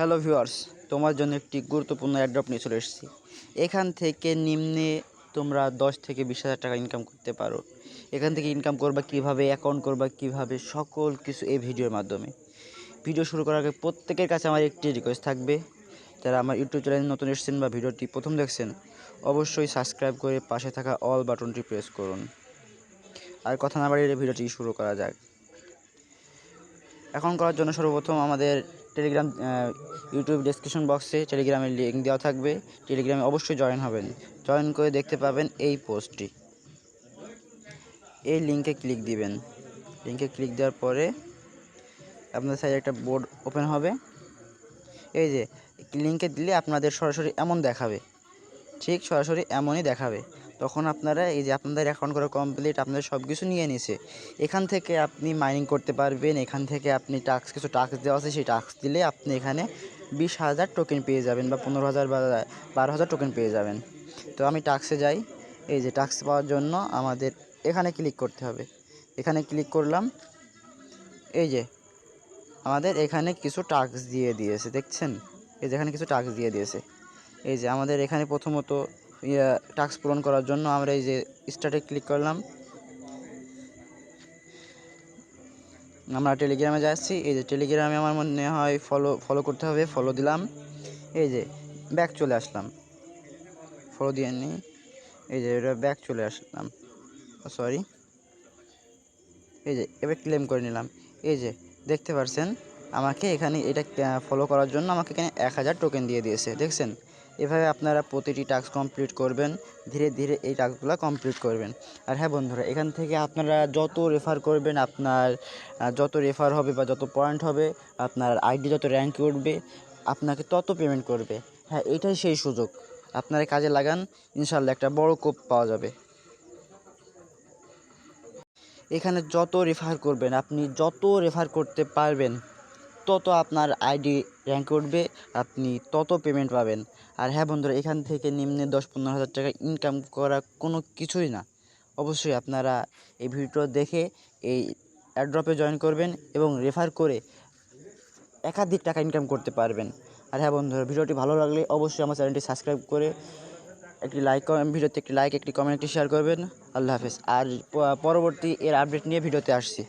Hello viewers তোমার জন্য একটি গুরুত্বপূর্ণ অ্যাড্রপ নিয়ে চলে এসেছি। এখান থেকে নিম্নে তোমরা দশ থেকে বিশ হাজার টাকা ইনকাম করতে পারো। এখান থেকে ইনকাম করবা কীভাবে অ্যাকাউন্ট করবা কীভাবে, সকল কিছু এই ভিডিওর মাধ্যমে। ভিডিও শুরু করার আগে প্রত্যেকের কাছে আমার একটি রিকোয়েস্ট থাকবে। যারা আমার ইউটিউব চ্যানেল নতুন এসেছেন বা ভিডিওটি প্রথম দেখছেন, অবশ্যই সাবস্ক্রাইব করে পাশে থাকা অল বাটনটি প্রেস করুন। আর কথা না বাড়িয়ে ভিডিওটি শুরু করা যাক। এখন করার জন্য সর্বপ্রথম আমাদের টেলিগ্রাম ইউটিউব ডেসক্রিপশন বক্সে টেলিগ্রামের লিঙ্ক দেওয়া থাকবে। টেলিগ্রামে অবশ্যই জয়েন হবেন। জয়েন করে দেখতে পাবেন এই পোস্টটি। এই লিঙ্কে ক্লিক দিবেন। লিঙ্কে ক্লিক দেওয়ার পরে আপনাদের সাইডে একটা বোর্ড ওপেন হবে। এই যে লিঙ্কে দিলে আপনাদের সরাসরি এমন দেখাবে। ঠিক সরাসরি এমনই দেখাবে। তখন আপনারা এই যে আপনাদের অ্যাকাউন্ট করা কমপ্লিট আপনাদের সব কিছু নিয়ে নিছে। এখান থেকে আপনি মাইনিং করতে পারবেন, এখান থেকে আপনি টাক্স কিছু টাক্স দেওয়া আছে, সেই টাক্স দিলে আপনি এখানে বিশ হাজার টোকেন পেয়ে যাবেন বা পনেরো হাজার বা বারো হাজার টোকেন পেয়ে যাবেন। তো আমি টাক্সে যাই, এই যে টাক্স পাওয়ার জন্য আমাদের এখানে ক্লিক করতে হবে। এখানে ক্লিক করলাম, এই যে আমাদের এখানে কিছু টাক্স দিয়ে দিয়েছে, দেখছেন? এই যে এখানে কিছু টাক্স দিয়ে দিয়েছে। এই যে আমাদের এখানে প্রথমত ইয়া টাস্ক পূরণ করার জন্য আমরা এই যে স্টার্টে ক্লিক করলাম। আমরা টেলিগ্রামে যাচ্ছি। এই যে টেলিগ্রামে আমার মনে হয় ফলো ফলো করতে হবে ফলো দিলাম। এই যে ব্যাক চলে আসলাম। ফলো দিয়ে নিই এই যে এটা ব্যাক চলে আসলাম। সরি এই যে এবার ক্লেম করে নিলাম। এই যে দেখতে পারছেন, আমাকে এখানে এটা ফলো করার জন্য আমাকে এখানে এক হাজার টোকেন দিয়ে দিয়েছে। দেখছেন? এভাবে আপনারা প্রতিটি টাস্ক কমপ্লিট করবেন, ধীরে ধীরে এই টাস্কগুলো কমপ্লিট করবেন। আর হ্যাঁ বন্ধুরা, এখান থেকে আপনারা যত রেফার করবেন, আপনার যত রেফার হবে বা যত পয়েন্ট হবে, আপনার আইডি যত র্যাঙ্কে উঠবে, আপনাকে তত পেমেন্ট করবে। হ্যাঁ এটাই সেই সুযোগ। আপনারা কাজে লাগান ইনশাল্লাহ একটা বড় কোপ পাওয়া যাবে। এখানে যত রেফার করবেন, আপনি যত রেফার করতে পারবেন তত আপনার আইডি র্যাঙ্ক উঠবে, আপনি তত পেমেন্ট পাবেন। আর হ্যাঁ বন্ধুরা, এখান থেকে নিম্নে দশ পনেরো হাজার টাকা ইনকাম করা কোনো কিছুই না। অবশ্যই আপনারা এই ভিডিও দেখে এই অ্যাড্রপে জয়েন করবেন এবং রেফার করে একাধিক টাকা ইনকাম করতে পারবেন। আর হ্যাঁ বন্ধুরা, ভিডিওটি ভালো লাগলে অবশ্যই আমার চ্যানেলটি সাবস্ক্রাইব করে একটি লাইক ভিডিওতে একটি লাইক একটি কমেন্ট একটি শেয়ার করবেন। আল্লাহ হাফেজ। আর পরবর্তী এর আপডেট নিয়ে ভিডিওতে আসছি।